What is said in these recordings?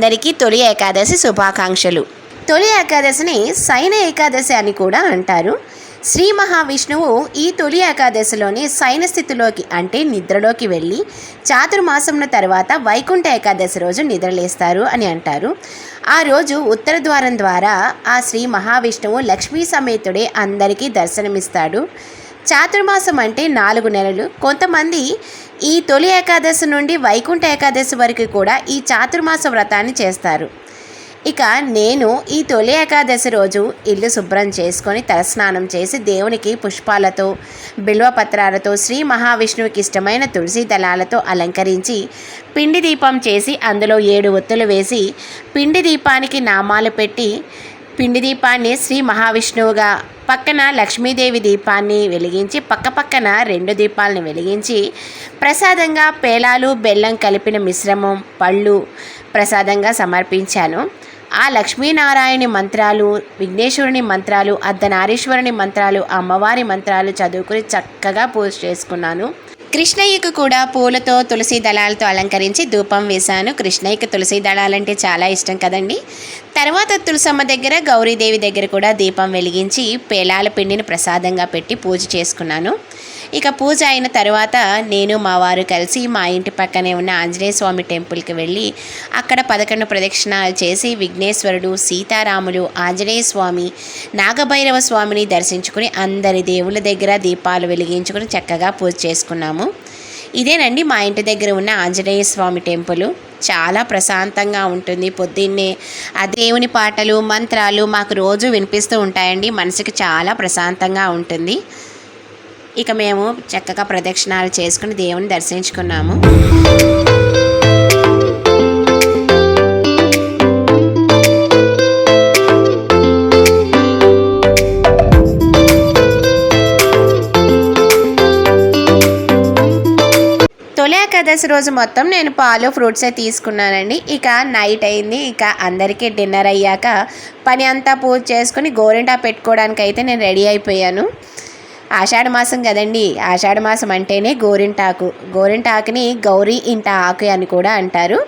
అందరికీ తొలి ఏకాదశి శుభాకాంక్షలు. తొలి ఏకాదశిని శయన ఏకాదశి అని కూడా అంటారు. శ్రీ మహావిష్ణువు ఈ తొలి ఏకాదశిలోని శయన స్థితిలోకి అంటే నిద్రలోకి వెళ్ళి చాతుర్మాసమున తర్వాత వైకుంఠ ఏకాదశి రోజు నిద్రలేస్తారు అని అంటారు. ఆ రోజు ఉత్తర ద్వారం ద్వారా ఆ శ్రీ మహావిష్ణువు లక్ష్మీ సమేతుడే అందరికీ దర్శనమిస్తాడు. చాతుర్మాసం అంటే నాలుగు నెలలు. కొంతమంది ఈ తొలి ఏకాదశి నుండి వైకుంఠ ఏకాదశి వరకు కూడా ఈ చాతుర్మాస వ్రతాన్ని చేస్తారు. ఇక నేను ఈ తొలి ఏకాదశి రోజు ఇల్లు శుభ్రం చేసుకొని తలస్నానం చేసి దేవునికి పుష్పాలతో బిల్వపత్రాలతో శ్రీ మహావిష్ణువుకి ఇష్టమైన తులసి దళాలతో అలంకరించి పిండి దీపం చేసి అందులో ఏడు ఒత్తులు వేసి పిండి దీపానికి నామాలు పెట్టి పిండి దీపాన్ని శ్రీ మహావిష్ణువుగా పక్కన లక్ష్మీదేవి దీపాన్ని వెలిగించి పక్క పక్కన రెండు దీపాలను వెలిగించి ప్రసాదంగా పేలాలు బెల్లం కలిపిన మిశ్రమం పళ్ళు ప్రసాదంగా సమర్పించాను. ఆ లక్ష్మీనారాయణి మంత్రాలు విఘ్నేశ్వరుని మంత్రాలు అర్ధనారీశ్వరుని మంత్రాలు అమ్మవారి మంత్రాలు చదువుకుని చక్కగా పూజ చేసుకున్నాను. కృష్ణయ్యకు కూడా పూలతో తులసి దళాలతో అలంకరించి ధూపం వేశాను. కృష్ణయ్యకు తులసి దళాలంటే చాలా ఇష్టం కదండి. తర్వాత తులసమ్మ దగ్గర గౌరీదేవి దగ్గర కూడా దీపం వెలిగించి పేలాల పిండిని ప్రసాదంగా పెట్టి పూజ చేసుకున్నాను. ఇక పూజ అయిన తర్వాత నేను మా వారు కలిసి మా ఇంటి పక్కనే ఉన్న ఆంజనేయ స్వామి టెంపుల్కి వెళ్ళి అక్కడ పదకొండు ప్రదక్షిణాలు చేసి విఘ్నేశ్వరుడు సీతారాములు ఆంజనేయ స్వామి నాగభైరవ స్వామిని దర్శించుకుని అందరి దేవుళ్ళ దగ్గర దీపాలు వెలిగించుకుని చక్కగా పూజ చేసుకున్నాము. ఇదేనండి మా ఇంటి దగ్గర ఉన్న ఆంజనేయ స్వామి టెంపుల్. చాలా ప్రశాంతంగా ఉంటుంది పొద్దున్నే. ఆ దేవుని పాటలు మంత్రాలు మాకు రోజు వినిపిస్తూ ఉంటాయండి. మనసుకి చాలా ప్రశాంతంగా ఉంటుంది. ఇక మేము చక్కగా ప్రదక్షిణాలు చేసుకుని దేవుని దర్శించుకున్నాము. తొలి ఏకాదశి రోజు మొత్తం నేను పాలు ఫ్రూట్సే తీసుకున్నానండి. ఇక నైట్ అయింది. ఇక అందరికీ డిన్నర్ అయ్యాక పని అంతా పూజ చేసుకుని గోరింటా పెట్టుకోవడానికి అయితే నేను రెడీ అయిపోయాను. ఆషాఢమాసం కదండి. ఆషాఢమాసం అంటేనే గోరింటాకు. గోరింటాకుని గౌరీ ఇంట ఆకు అని కూడా అంటారు.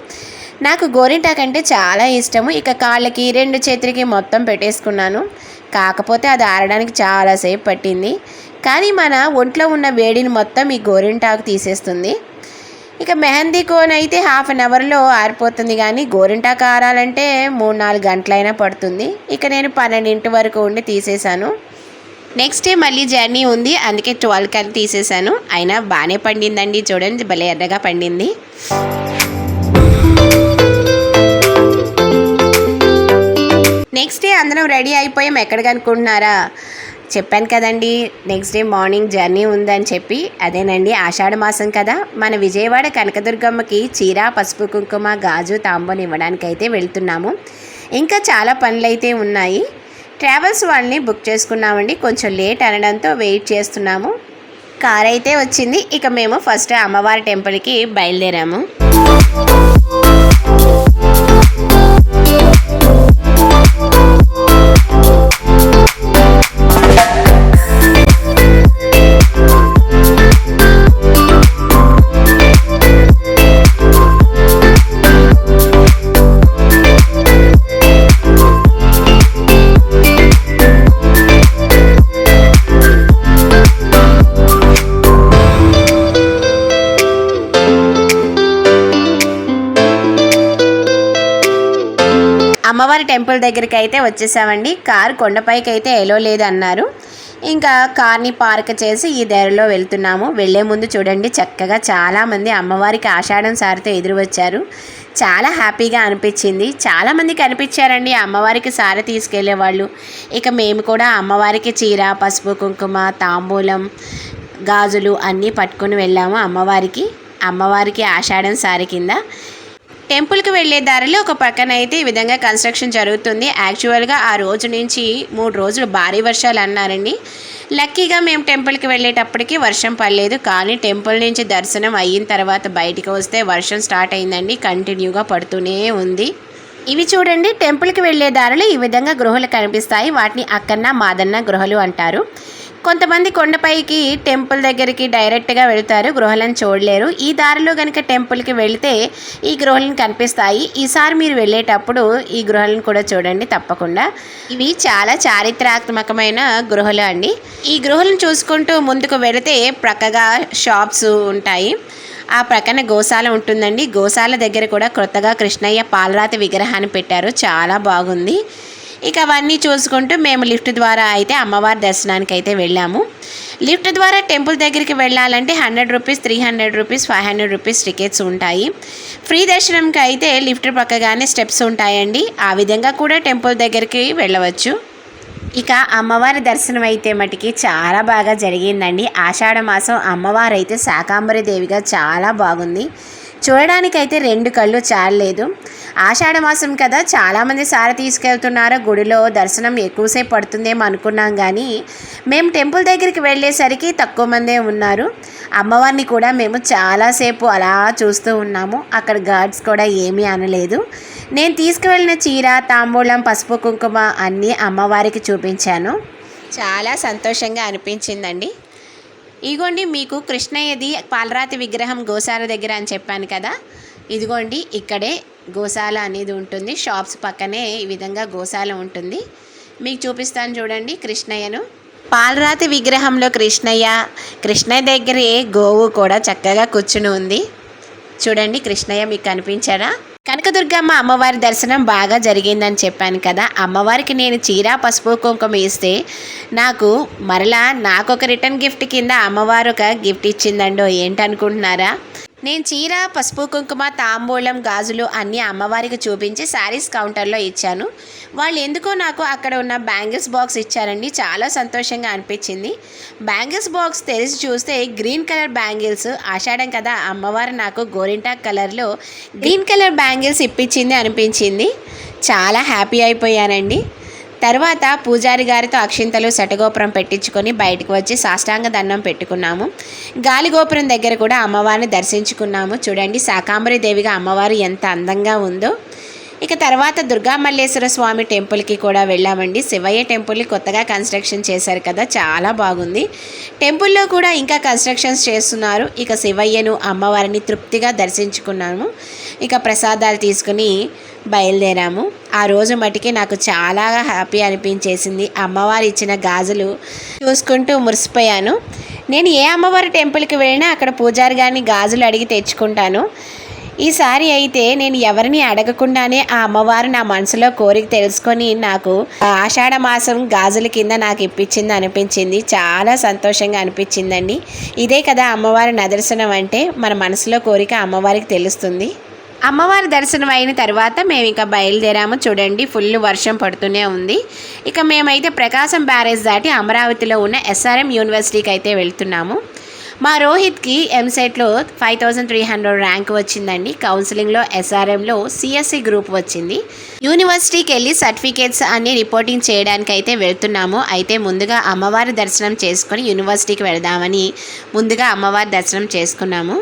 నాకు గోరింటాకు అంటే చాలా ఇష్టము. ఇక కాళ్ళకి రెండు చేతులకి మొత్తం పెట్టేసుకున్నాను. కాకపోతే అది ఆరడానికి చాలాసేపు పట్టింది. కానీ మన ఒంట్లో ఉన్న వేడిని మొత్తం ఈ గోరింటాకు తీసేస్తుంది. ఇక మెహందీ కోన్ అయితే హాఫ్ అన్ అవర్లో ఆరిపోతుంది కానీ గోరింటాకు ఆరాలంటే మూడు నాలుగు గంటలైనా పడుతుంది. ఇక నేను పన్నెండింటి వరకు ఉండి తీసేశాను. నెక్స్ట్ డే మళ్ళీ జర్నీ ఉంది. అందుకే ట్వెల్వ్ కని తీసేశాను అయినా బాగానే పండిందండి. చూడండి భలే ఎర్రగా పండింది. నెక్స్ట్ డే అందరం రెడీ అయిపోయాం ఎక్కడికి అనుకుంటున్నారా? చెప్పాను కదండి. నెక్స్ట్ డే మార్నింగ్ జర్నీ ఉందని చెప్పి. అదేనండి ఆషాఢ మాసం కదా. మన విజయవాడ కనకదుర్గమ్మకి చీర పసుపు కుంకుమ గాజు తాంబూని ఇవ్వడానికి అయితే వెళ్తున్నాము. ఇంకా చాలా పనులు అయితే ఉన్నాయి. ట్రావెల్స్ వాళ్ళని బుక్ చేసుకున్నామండి. కొంచెం లేట్ అనడంతో వెయిట్ చేస్తున్నాము. కార్ అయితే వచ్చింది. ఇక మేము ఫస్ట్ అమ్మవారి టెంపుల్కి బయలుదేరాము. అమ్మవారి టెంపుల్ దగ్గరికి అయితే వచ్చేసామండి. కార్ కొండపైకి అయితే ఎలో లేదన్నారు. ఇంకా కార్ని పార్క్ చేసి ఈ దారిలో వెళ్తున్నాము. వెళ్ళే ముందు చూడండి చక్కగా చాలామంది అమ్మవారికి ఆషాఢం సారితో ఎదురు వచ్చారు చాలా హ్యాపీగా అనిపించింది. చాలామంది కనిపించారండి అమ్మవారికి సారి తీసుకెళ్ళే వాళ్ళు. ఇక మేము కూడా అమ్మవారికి చీర పసుపు కుంకుమ తాంబూలం గాజులు అన్నీ పట్టుకొని వెళ్ళాము అమ్మవారికి. అమ్మవారికి ఆషాఢం సారి కింద. టెంపుల్కి వెళ్ళే దారిలో ఒక పక్కన అయితే ఈ విధంగా కన్స్ట్రక్షన్ జరుగుతుంది. యాక్చువల్గా ఆ రోజు నుంచి మూడు రోజులు భారీ వర్షాలు అన్నారండి. లక్కీగా మేము టెంపుల్కి వెళ్ళేటప్పటికి వర్షం పడలేదు. కానీ టెంపుల్ నుంచి దర్శనం అయిన తర్వాత బయటికి వస్తే వర్షం స్టార్ట్ అయిందండి. కంటిన్యూగా పడుతూనే ఉంది. ఇవి చూడండి. టెంపుల్కి వెళ్ళే దారులు ఈ విధంగా గృహలు కనిపిస్తాయి. వాటిని అక్కన్న మాదన్న గృహలు అంటారు. కొంతమంది కొండపైకి టెంపుల్ దగ్గరికి డైరెక్ట్గా వెళ్తారు. గృహలను చూడలేరు. ఈ దారిలో కనుక టెంపుల్కి వెళితే ఈ గృహలను కనిపిస్తాయి. ఈసారి మీరు వెళ్ళేటప్పుడు ఈ గృహలను కూడా చూడండి తప్పకుండా. ఇవి చాలా చారిత్రాత్మకమైన గృహలు అండి. ఈ గృహలను చూసుకుంటూ ముందుకు వెళితే ప్రక్కగా షాప్స్ ఉంటాయి. ఆ ప్రక్కన గోశాల ఉంటుందండి. గోశాల దగ్గర కూడా కొత్తగా కృష్ణయ్య పాలరాతి విగ్రహాన్ని పెట్టారు. చాలా బాగుంది. ఇక అవన్నీ చూసుకుంటూ మేము లిఫ్ట్ ద్వారా అయితే అమ్మవారి దర్శనానికి అయితే వెళ్ళాము. లిఫ్ట్ ద్వారా టెంపుల్ దగ్గరికి వెళ్ళాలంటే hundred rupees three hundred rupees five hundred rupees tickets ఉంటాయి. ఫ్రీ దర్శనంకి అయితే లిఫ్ట్ పక్కగానే స్టెప్స్ ఉంటాయండి. ఆ విధంగా కూడా టెంపుల్ దగ్గరికి వెళ్ళవచ్చు. ఇక అమ్మవారి దర్శనం అయితే మటుకి చాలా బాగా జరిగిందండి. ఆషాఢ మాసం అమ్మవారు అయితే శాకాంబరి దేవిగా చాలా బాగుంది. చూడడానికైతే రెండు కళ్ళు చాలలేదు. ఆషాఢమాసం కదా చాలామంది సారి తీసుకెళ్తున్నారు? గుడిలో దర్శనం ఎక్కువసేపు పడుతుందేమో అనుకున్నాం కానీ మేము టెంపుల్ దగ్గరికి వెళ్ళేసరికి తక్కువ మందే ఉన్నారు. అమ్మవారిని కూడా మేము చాలాసేపు అలా చూస్తూ ఉన్నాము. అక్కడ గార్డ్స్ కూడా ఏమీ అనలేదు. నేను తీసుకువెళ్ళిన చీర తాంబూలం పసుపు కుంకుమ అన్నీ అమ్మవారికి చూపించాను. చాలా సంతోషంగా అనిపించిందండి. ఇదిగోండి మీకు కృష్ణయ్యది పాలరాతి విగ్రహం గోసాల దగ్గర అని చెప్పాను కదా. ఇదిగోండి ఇక్కడే గోశాల అనేది ఉంటుంది. షాప్స్ పక్కనే ఈ విధంగా గోశాల ఉంటుంది. మీకు చూపిస్తాను చూడండి కృష్ణయ్యను. పాలరాతి విగ్రహంలో కృష్ణయ్య కృష్ణయ్య దగ్గరే గోవు కూడా చక్కగా కూర్చుని ఉంది. చూడండి కృష్ణయ్య మీకు కనిపించారా కనకదుర్గమ్మ అమ్మవారి దర్శనం బాగా జరిగిందని చెప్పాను కదా. అమ్మవారికి నేను చీర పసుపు కుంకుమ ఇస్తే నాకు మరలా నాకు ఒక రిటర్న్ గిఫ్ట్ కింద అమ్మవారు ఒక గిఫ్ట్ ఇచ్చిందండో ఏంటనుకుంటున్నారా? నేను చీర పసుపు కుంకుమ తాంబూలం గాజులు అన్నీ అమ్మవారికి చూపించి శారీస్ కౌంటర్లో ఇచ్చాను. వాళ్ళు ఎందుకో నాకు అక్కడ ఉన్న బ్యాంగిల్స్ బాక్స్ ఇచ్చారండి. చాలా సంతోషంగా అనిపించింది. బ్యాంగిల్స్ బాక్స్ తెరిచి చూస్తే గ్రీన్ కలర్ బ్యాంగిల్స్ ఆషాఢం కదా అమ్మవారు నాకు గోరింటాక్ కలర్లో గ్రీన్ కలర్ బ్యాంగిల్స్ ఇప్పించింది అనిపించింది. చాలా హ్యాపీ అయిపోయానండి. తర్వాత పూజారి గారితో అక్షింతలు శటగోపురం పెట్టించుకొని బయటకు వచ్చి సాష్టాంగ దండం పెట్టుకున్నాము. గాలిగోపురం దగ్గర కూడా అమ్మవారిని దర్శించుకున్నాము. చూడండి శాకాంబరి దేవిగా అమ్మవారు ఎంత అందంగా ఉందో. ఇక తర్వాత దుర్గా మల్లేశ్వర స్వామి టెంపుల్కి కూడా వెళ్ళామండి. శివయ్య టెంపుల్ని కొత్తగా కన్స్ట్రక్షన్ చేశారు కదా చాలా బాగుంది. టెంపుల్లో కూడా ఇంకా కన్స్ట్రక్షన్స్ చేస్తున్నారు. ఇక శివయ్యను అమ్మవారిని తృప్తిగా దర్శించుకున్నాము. ఇక ప్రసాదాలు తీసుకుని బయలుదేరాము. ఆ రోజు మటుకి నాకు చాలా హ్యాపీ అనిపించేసింది. అమ్మవారు ఇచ్చిన గాజులు చూసుకుంటూ మురిసిపోయాను. నేను ఏ అమ్మవారి టెంపుల్కి వెళ్ళినా అక్కడ పూజారి గారిని గాజులు అడిగి తెచ్చుకుంటాను. ఈసారి అయితే నేను ఎవరిని అడగకుండానే ఆ అమ్మవారు నా మనసులో కోరిక తెలుసుకొని నాకు ఆషాఢ మాసం గాజుల కింద నాకు ఇప్పించింది అనిపించింది. చాలా సంతోషంగా అనిపించిందండి. ఇదే కదా అమ్మవారి నిదర్శనం అంటే మన మనసులో కోరిక అమ్మవారికి తెలుస్తుంది. అమ్మవారి దర్శనం అయిన తర్వాత మేము ఇంకా బయలుదేరాము. చూడండి ఫుల్ వర్షం పడుతూనే ఉంది. ఇక మేమైతే ప్రకాశం బ్యారేజ్ దాటి అమరావతిలో ఉన్న ఎస్ఆర్ఎం యూనివర్సిటీకి అయితే వెళ్తున్నాము. మా రోహిత్కి ఎంసెట్లో five thousand three hundred rank వచ్చిందండి. కౌన్సిలింగ్లో ఎస్ఆర్ఎంలో సిఎస్సి గ్రూప్ వచ్చింది. యూనివర్సిటీకి వెళ్ళి సర్టిఫికేట్స్ అన్ని రిపోర్టింగ్ చేయడానికి అయితే వెళ్తున్నాము. అయితే ముందుగా అమ్మవారి దర్శనం చేసుకొని యూనివర్సిటీకి వెళదామని ముందుగా అమ్మవారి దర్శనం చేసుకున్నాము.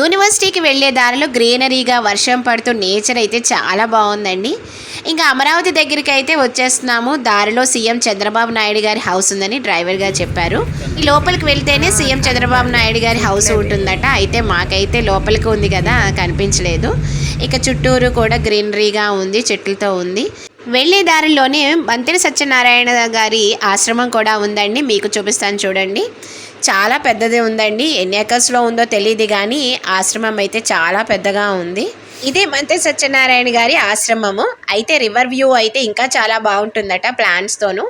యూనివర్సిటీకి వెళ్ళే దారిలో గ్రీనరీగా వర్షం పడుతూ నేచర్ అయితే చాలా బాగుందండి. ఇంకా అమరావతి దగ్గరికి అయితే వచ్చేస్తున్నాము. దారిలో సీఎం చంద్రబాబు నాయుడు గారి హౌస్ ఉందని డ్రైవర్ గారు చెప్పారు. ఈ లోపలికి వెళ్తేనే సీఎం చంద్రబాబు నాయుడు గారి హౌస్ ఉంటుందట. అయితే మాకైతే లోపలికి ఉంది కదా కనిపించలేదు. ఇక చుట్టూరు కూడా గ్రీనరీగా ఉంది చెట్లతో ఉంది. వెళ్ళే దారిలోనే మంత్రి సత్యనారాయణ గారి ఆశ్రమం కూడా ఉందండి. మీకు చూపిస్తాను చూడండి. చాలా పెద్దది ఉందండి. ఎన్ని ఎకర్స్లో ఉందో తెలియదు కానీ ఆశ్రమం అయితే చాలా పెద్దగా ఉంది. ఇదే మంత్రి సత్యనారాయణ గారి ఆశ్రమము. అయితే రివర్ వ్యూ అయితే ఇంకా చాలా బాగుంటుందట ప్లాన్స్తోను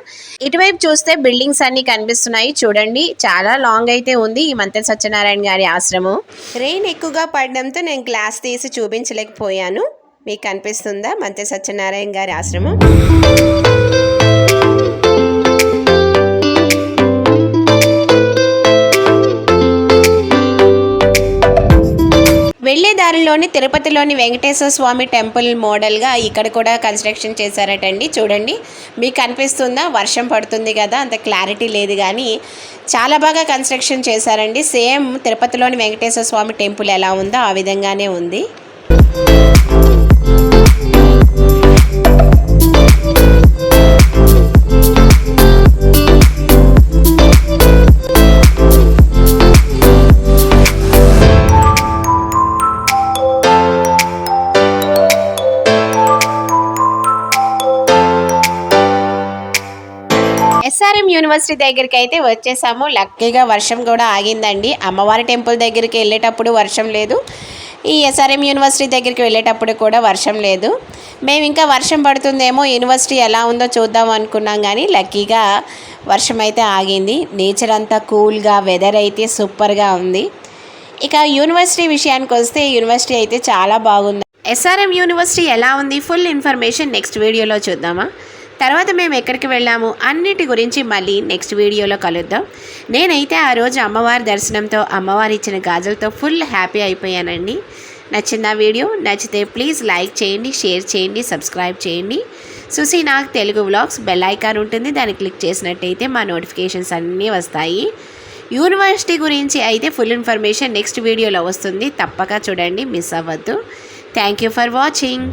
ఇటువైపు చూస్తే బిల్డింగ్స్ అన్ని కనిపిస్తున్నాయి. చూడండి చాలా లాంగ్ అయితే ఉంది ఈ మంత్రి సత్యనారాయణ గారి ఆశ్రమం. రెయిన్ ఎక్కువగా పడడంతో నేను గ్లాస్ తీసి చూపించలేకపోయాను. మీకు కనిపిస్తుందా మంత్రి సత్యనారాయణ గారి ఆశ్రమం? ఏపీలోని తిరుపతిలోని వెంకటేశ్వర స్వామి టెంపుల్ మోడల్గా ఇక్కడ కూడా కన్స్ట్రక్షన్ చేశారటండి. చూడండి మీకు కనిపిస్తుందా వర్షం పడుతుంది కదా అంత క్లారిటీ లేదు కానీ చాలా బాగా కన్స్ట్రక్షన్ చేశారండి. సేమ్ తిరుపతిలోని వెంకటేశ్వర స్వామి టెంపుల్ ఎలా ఉందో ఆ విధంగానే ఉంది. యూనివర్సిటీ దగ్గరికి అయితే వచ్చేసాము. లక్కీగా వర్షం కూడా ఆగిందండి. అమ్మవారి టెంపుల్ దగ్గరికి వెళ్ళేటప్పుడు వర్షం లేదు. ఈ ఎస్ఆర్ఎం యూనివర్సిటీ దగ్గరికి వెళ్ళేటప్పుడు కూడా వర్షం లేదు. మేము ఇంకా వర్షం పడుతుందేమో యూనివర్సిటీ ఎలా ఉందో చూద్దాం అనుకున్నాం కానీ లక్కీగా వర్షం అయితే ఆగింది. నేచర్ అంతా కూల్గా వెదర్ అయితే సూపర్గా ఉంది. ఇక యూనివర్సిటీ విషయానికి వస్తే యూనివర్సిటీ అయితే చాలా బాగుంది. ఎస్ఆర్ఎం యూనివర్సిటీ ఎలా ఉంది? ఫుల్ ఇన్ఫర్మేషన్ నెక్స్ట్ వీడియోలో చూద్దామా? తర్వాత మేము ఎక్కడికి వెళ్ళాము అన్నిటి గురించి మళ్ళీ నెక్స్ట్ వీడియోలో కలుద్దాం. నేనైతే ఆ రోజు అమ్మవారి దర్శనంతో అమ్మవారి ఇచ్చిన గాజులతో ఫుల్ హ్యాపీ అయిపోయానండి. నచ్చింది ఆ వీడియో? నచ్చితే ప్లీజ్ లైక్ చేయండి షేర్ చేయండి సబ్స్క్రైబ్ చేయండి. సుసి నాకు తెలుగు వ్లాగ్స్ బెల్ ఐకాన్ ఉంటుంది. దాన్ని క్లిక్ చేసినట్టయితే మా నోటిఫికేషన్స్ అన్నీ వస్తాయి. యూనివర్సిటీ గురించి అయితే ఫుల్ ఇన్ఫర్మేషన్ నెక్స్ట్ వీడియోలో వస్తుంది. తప్పక చూడండి మిస్ అవ్వద్దు. Thank you for watching